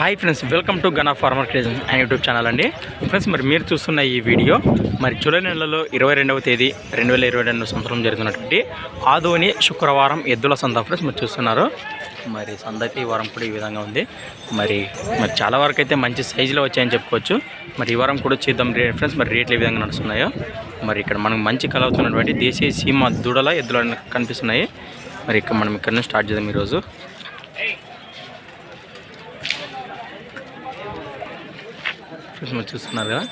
Hi friends welcome to Gana farmer creations and YouTube channel అండి. Friends మరి మీరు చూస్తున్న ఈ వీడియో మరి జూలై నెలలో ఇరవై రెండవ తేదీ రెండు వేల ఇరవై రెండు సంవత్సరం జరుగుతున్నటువంటి ఆదోని శుక్రవారం ఎద్దుల సంద ఫ్రెండ్స్ మీరు చూస్తున్నారు. మరి సందకి అయితే ఈ వారం కూడా ఈ విధంగా ఉంది. మరి మరి చాలా వరకు అయితే మంచి సైజులో వచ్చాయని చెప్పుకోవచ్చు. మరి ఈ వారం కూడా చేద్దాం రే- ఫ్రెండ్స్ మరి రేట్లు ఏ విధంగా నడుస్తున్నాయో. మరి ఇక్కడ మనకు మంచి కలవుతున్నటువంటి దేశీయ సీమ దూడల ఎద్దులు కనిపిస్తున్నాయి. మరి ఇక్కడ మనం ఇక్కడ నుంచి స్టార్ట్ చేద్దాం ఈరోజు. ఫ్రెండ్స్ మీరు చూస్తున్నారు కదా.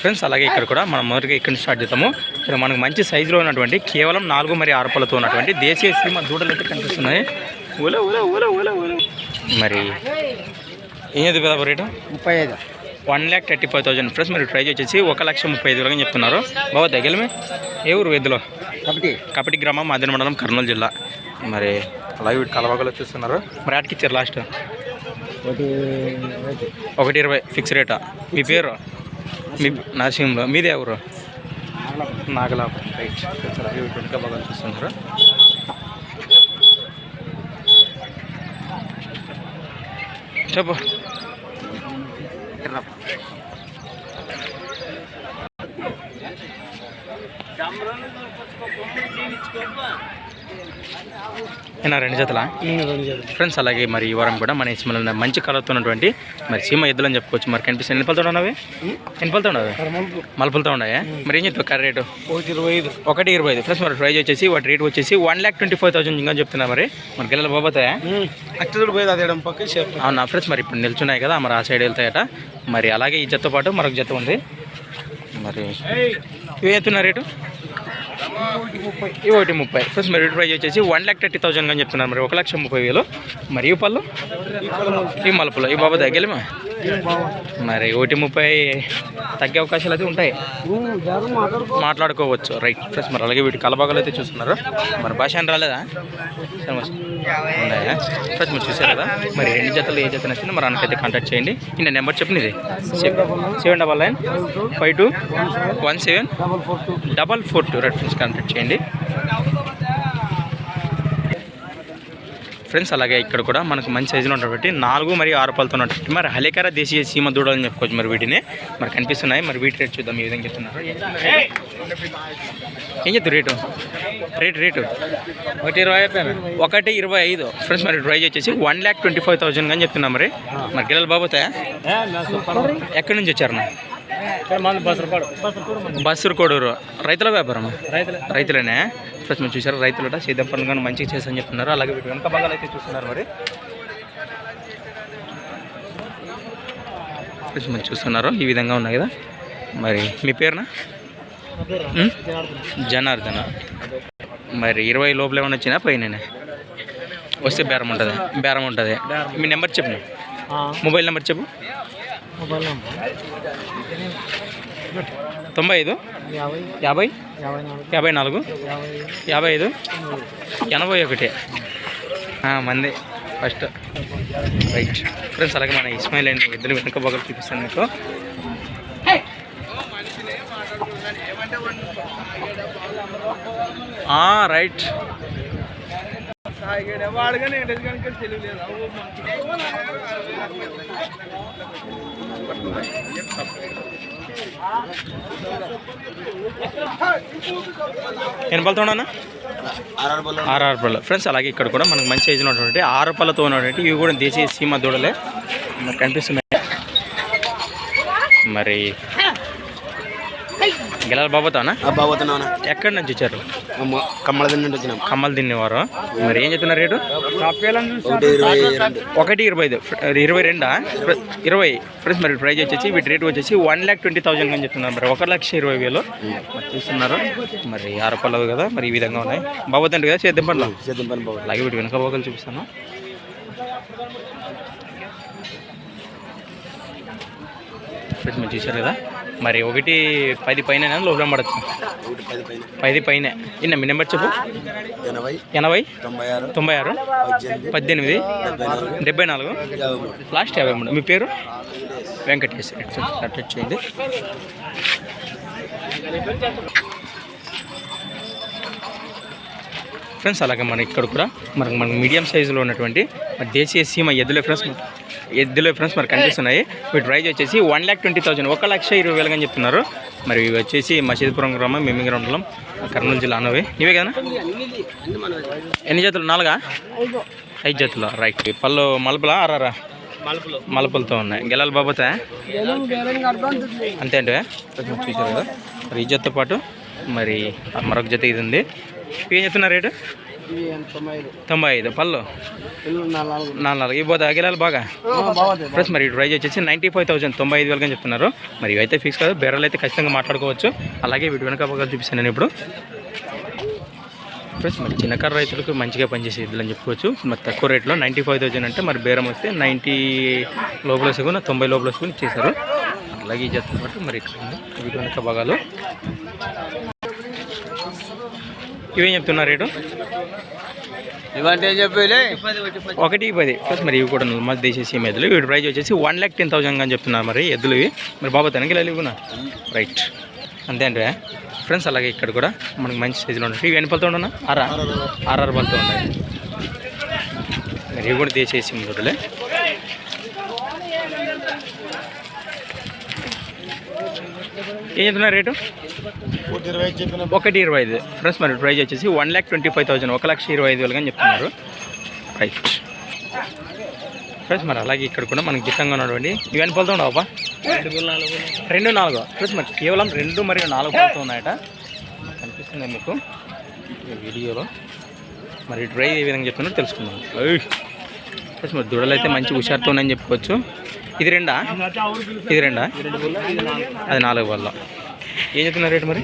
ఫ్రెండ్స్ అలాగే ఇక్కడ కూడా మనం మొదటిగా ఇక్కడ స్టార్ట్ చేద్దాము. ఇక్కడ మనకు మంచి సైజులో ఉన్నటువంటి కేవలం నాలుగు మరి ఆరు పళ్ళతో ఉన్నటువంటి దేశీయ సీమ దూడలు అయితే కనిపిస్తున్నాయి. మరి ఏం చదువు కదా రేటు? ముప్పై ఐదు. One lakh thirty five thousand friends మీరు ప్రైజ్ వచ్చేసి ఒక లక్ష ముప్పై ఐదు వేలని చెప్తున్నారు. బాబా తగ్గలమే ఏ ఊరు వెద్దులో కాబట్టి కపటి గ్రామం మాదిరి మండలం కర్నూలు జిల్లా. మరి అలాగే వీటి కలవగలు చూస్తున్నారు. మరి ఆటికి ఇచ్చారు లాస్ట్ ఒకటి ఒకటి ఇరవై ఫిక్స్ రేటా మీ పేరు? మీ నరసింహంలో మీదే ఎవరు? నాగలాపురం రైట్ వెనుక బాగా చూస్తున్నారు? చెప్పు. ఏనా రెండు జతలా? ఫ్రెండ్స్ అలాగే మరి ఈ వారం కూడా మన ఇస్మాయిల్ మంచి కలర్తో ఉన్నటువంటి మరి సీమ ఎద్దులు అని చెప్పుకోవచ్చు. మరి కనిపిస్తుంది ఎన్ని పళ్ళతో ఉన్నవి? ఎన్ని పళ్ళతో ఉన్నవి? మలుపులతో ఉన్నాయా? మరి ఏం చెప్తావు కర్ర రేటు? ఒకటి ఇరవై ఐదు. ఒకటి ఇరవై ఐదు. ప్లస్ మరి ప్రైజ్ వచ్చేసి వాటి రేట్ వచ్చేసి one lakh twenty five thousand ఇంకా చెప్తున్నా మరి. మరి పక్క చేప అవునా ఫ్రెండ్స్ మరి ఇప్పుడు నిల్చున్నాయి కదా మరి ఆ సైడ్ వెళ్తాయట. మరి అలాగే ఈ జతతో పాటు మరొక జత ఉంది. మరి ఇవి ఎత్తున్న రేటు? ఒకటి ముప్పై. ఫస్ట్ మరి ప్రైజ్ వచ్చేసి వన్ ల్యాక్ థర్టీ థౌసండ్ అని చెప్తున్నారు మరి. ఒక లక్ష ముప్పై వేలు. మరియు ఈ పళ్ళు? ఈ మలుపులు. ఈ బాబా తగ్గలేమా మరి ఒకటి ముప్పై తగ్గే అవకాశాలు అయితే ఉంటాయి. మాట్లాడుకోవచ్చు. రైట్ ప్లస్ మరి అలాగే వీటి కలబాగాలు అయితే చూస్తున్నారు మరి భాష అని రాలేదా? ఉన్నాయా? ప్లస్ మీరు చూసారు కదా? మరి రెండు జతలు ఏ జత నచ్చిందో మరి అన్నకైతే కాంటాక్ట్ చేయండి. నేను నెంబర్ చెప్పండి ఇది. Seven double nine five two one seven double four two. Double four two. Right friends contact చేయండి. ఫ్రెండ్స్ అలాగే ఇక్కడ కూడా మనకు మంచి సైజులో ఉన్నటువంటి నాలుగు మరియు ఆరు పళ్ళతో ఉన్నటువంటి మరి హలేకర దేశీయ సీమ దూడలని చెప్పుకోవచ్చు మరి వీటిని. మరి కనిపిస్తున్నాయి. మరి వీటి రేట్ చూద్దాం ఈ విధంగా చెప్తున్నారు. ఏం చెప్తారు రేటు? Rate rate. ఒకటి ఇరవై ఒకటి ఇరవై ఐదు. ఫ్రెండ్స్ మరి ప్రైజ్ వచ్చేసి one lakh twenty five thousand అని చెప్తున్నా మరి. మరి గిల్లలు బాబోతాయా ఎక్కడి నుంచి వచ్చారు నా మంది బస్ రూపాయలు బస్సు కోడూరు రైతుల వ్యాపారం? రైతులు. రైతులనే? ఫస్ట్ మీరు చూసారు రైతులట సేద్యం పనులు కానీ మంచిగా చేసని చెప్తున్నారు. అలాగే వీటి వెనక భాగాలు అయితే చూస్తున్నారు మరి. ఫ్రెండ్స్ మీరు చూస్తున్నారు ఈ విధంగా ఉన్నాయి కదా. మరి మీ పేరునా? జనార్దన. మరి ఇరవై లోపల ఏమైనా వచ్చినా పైన వస్తే బేరం ఉంటుంది బేరం ఉంటుంది. మీ నెంబర్ చెప్పు. మొబైల్ నెంబర్ చెప్పు. తొంభై ఐదు యాభై? యాభై నాలుగు యాభై ఐదు ఎనభై ఒకటి మంది. ఫస్ట్. రైట్. ఫ్రెండ్స్ అలాగే మన ఇస్మాయిల్ అండ్ ఇద్దరు వెనుక బొగలు చూపిస్తాను మీకు. ఆ, రైట్. ఎన్ని పళ్ళతో ఉన్నా ఆరు ఆరు పళ్ళు ఫ్రెండ్స్ అలాగే ఇక్కడ కూడా మనకు మంచి సైజు ఉన్నటువంటి ఆరు పళ్ళతో ఉన్నటువంటి ఇవి కూడా దేశీయ సీమ దూడలే. మనకు కనిపిస్తున్నాయి. మరి గెలాల బాబోతానా బాబోతున్నాను ఎక్కడి నుంచి వచ్చారు? కమ్మల నుండి వచ్చినాం. కమ్మలు తినేవారు మరి ఏం చెప్తున్నారు రేటు? ఒకటి ఇరవై ఐదు. ఇరవై రెండా? ఇరవై. ఫ్రెండ్స్ మరి ప్రైజ్ వచ్చేసి వీటి రేట్ వచ్చేసి వన్ ల్యాక్ ట్వంటీ థౌసండ్ అని చెప్తున్నారు మరి. ఒక లక్ష ఇరవై వేలు. మరి చూస్తున్నారు. మరి ఆరు పళ్ళవి కదా మరి ఈ విధంగా ఉన్నాయి. బాబోతండి కదా సేద్యం పనులు. పని బాబు. అలాగే వీటి వెనక పోగలు చూపిస్తాను. ఫ్రెండ్స్ మీరు చూశారు కదా? మరి ఒకటి పది పైన లోపల పడచ్చు. పది పైన. ఇన్న మీ నెంబర్ చెప్పు? ఎనభై. తొంభై ఆరు. పద్దెనిమిది. డెబ్బై నాలుగు. లాస్ట్ యాభై మూడు. మీ పేరు? వెంకటేష్. అటెండ్ చేయండి ఫ్రెండ్స్ అలాగే మన ఇక్కడ కూడా మనకు మన మీడియం సైజులో ఉన్నటువంటి దేశీయ సీమ ఎద్దులే ఫ్రెండ్స్. ఎద్దులే ఫ్రెండ్స్ మనకు కనిపిస్తున్నాయి. వీటి ప్రైజ్ వచ్చేసి వన్ ల్యాక్ ట్వంటీ థౌసండ్. ఒక లక్ష ఇరవై వేలుగా చెప్తున్నారు. మరి ఇవి వచ్చేసి మసీద్పురం గ్రామం మిమ్మిగ్రామ మండలం కర్నూలు జిల్లా అన్నవి. నీవే కదా? ఎన్ని జతలు? నాలుగా? ఐదు జతలు? రైట్. పళ్ళు మలుపులా? ఆరారా మలుపులతో ఉన్నాయి. గెలాలి బాబోతా? అంతే అంటే? చూసారు కదా మరి ఈ జతతో పాటు మరి మరొక జత ఇది ఉంది. ఏం చెప్తున్నారు రేటు? తొంభై ఐదు. పళ్ళు? నాలుగు. ఇవ్వదా? గెలాలి బాగా? ప్లస్ మరి ప్రైజ్ వచ్చేసి నైంటీ ఫైవ్ థౌసండ్ తొంభై ఐదు వేలుగా చెప్తున్నారు. మరి ఇవైతే ఫిక్స్ కాదు బెర్రలు అయితే ఖచ్చితంగా మాట్లాడుకోవచ్చు. అలాగే వీటి వెనక బాగా చూపిస్తాను నేను ఇప్పుడు. ప్లస్ మరి చిన్నకారు రైతులకు మంచిగా పనిచేసే ఇద్దులు అని చెప్పుకోవచ్చు. మరి తక్కువ రేట్లో నైంటీ ఫైవ్ థౌసండ్ అంటే మరి బేరం వస్తే నైంటీ లోపల వేసుకుని తొంభై లోపల వేసుకుని ఇచ్చేసారు అలాగే పాటు మరి ఇక్కడ. వీటి వెనక భాగాలు. ఇవేం చెప్తున్నారు రేటు? ఇవంటే చెప్పలే? ఒకటి పది. ప్లస్ మరి ఇవి కూడా మధ్య దేశీయ ఎద్దులు వీటి ప్రైస్ వచ్చేసి వన్ ల్యాక్ టెన్ థౌసండ్ అని చెప్తున్నారు మరి ఎద్దులు ఇవి. మరి బాబా తనకి ఇవ్వనా రైట్. అంతే అంటే ఫ్రెండ్స్ అలాగే ఇక్కడ కూడా మనకి మంచి సైజులో ఉంటాయి ఇవి ఎన్ని పళ్ళతో ఉన్నా ఆరా? ఆర్ఆర్ పళ్ళతో ఉన్నాయి. మరి ఇవి కూడా దేశీయ దొడ్లే ఏం చెప్తున్నారు రేటు? ఒకటి ఇరవై ఐదు. ఫ్రెండ్స్ మరి ప్రైజ్ వచ్చేసి one lakh twenty five thousand ఒక లక్ష ఇరవై ఐదు వేలుగా చెప్తున్నారు. రైట్ ఫ్రెండ్స్ మరి అలాగే ఇక్కడ కూడా మనకి గిట్టంగా ఉన్నటువంటి ఇవన్నీ పలుతూ ఉండవా రెండు నాలుగు. ఫ్రెండ్స్ మరి కేవలం రెండు మరియు నాలుగు పలుతూ ఉన్నాయట. కనిపిస్తుంది మీకు? వీడియోలో. మరి డ్రై ఏ విధంగా చెప్తున్నారో తెలుసుకుందాం. ఫ్రెండ్స్ మరి దూడలు అయితే మంచి హుషారుతో ఉన్నాయని చెప్పుకోవచ్చు. ఇది రెండా? ఇది రెండా? అది నాలుగు వల్ల ఏం చెప్తున్నారు రేటు మరి?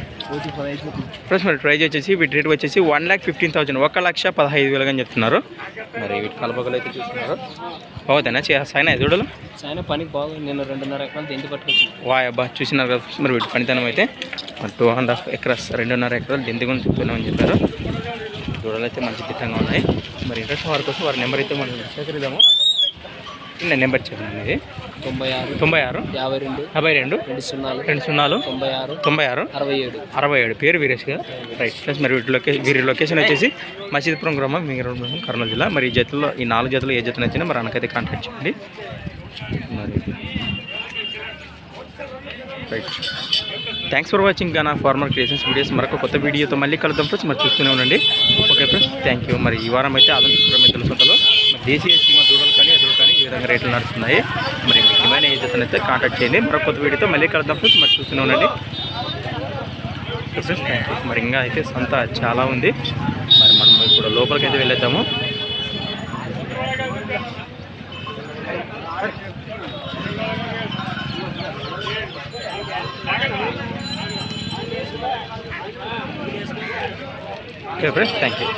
ఫ్రెండ్స్ మరి ప్రైజ్ వచ్చేసి వీటి రేట్ వచ్చేసి వన్ ల్యాక్ ఫిఫ్టీన్ థౌసండ్. ఒక లక్ష పదహైదు వేలుగా అని చెప్తున్నారు. మరి వీటి కలపకలు అయితే చూస్తున్నారు. బాగుతాయినా సైనా దూడలు ఆయన పనికి బాగుంది. నేను రెండున్నర ఎకరాలు దెంటి పట్టుకొచ్చి వాయ్ అబ్బా చూసినారు కదా మరి వీటి పనితనం అయితే. టూ అండ్ హాఫ్ ఎకరాస్ రెండున్నర ఎకరాలు దెంతుకొని చెప్తున్నామని చెప్పారు. దూడలు అయితే మంచి దిట్టంగా ఉన్నాయి. మరి ఇంట్రెస్ట్ వారి కోసం వారి నెంబర్ అయితే మనం సేకరిద్దాము. నేను నెంబర్ చెప్పాను ఇది తొంభై ఆరు తొంభై ఆరు. యాభై రెండు యాభై రెండు. రెండు సున్నాలు రెండు సున్నాలు. తొంభై ఆరు తొంభై ఆరు. అరవై ఏడు. అరవై ఏడు. పేరు వీరేష్ కదా? రైట్ ప్లస్ మరి వీటి లొకే వీరి లొకేషన్ వచ్చేసి మసీద్పురం గ్రామం మింగరం మండలం, కర్నూలు జిల్లా. మరి ఈ జతలో ఈ నాలుగు జతలు ఏ జత నచ్చినా మరి అన్నకైతే కాంటాక్ట్ చేయండి. మరి. Right thanks for watching Gana farmer creations videos మరొక కొత్త వీడియోతో మళ్ళీ కలుద్దాం ఫ్రెండ్స్ మరి చూస్తూనే ఉండండి. ఓకే ఫ్రెండ్స్ థ్యాంక్ యూ మరి ఈ వారం అయితే ఆధునిక తెలుసుకుంటాలో దేశీయ సీమ దూడలు విధంగా రేట్లు నడుస్తున్నాయి. మరి మీకు ఏమైనా ఏ జతనైతే కాంటాక్ట్ చేయండి. మరొక కొత్త వీడియోతో మళ్ళీ కలుద్దాం ఫ్రెండ్స్. మరి చూస్తూనే ఉండండి. ఫ్రెండ్స్ థ్యాంక్ యూ మరి ఇంకా అయితే సంత చాలా ఉంది. మరి మనం ఇప్పుడు లోపలికి అయితే వెళ్ళేద్దాము. Okay friends thank you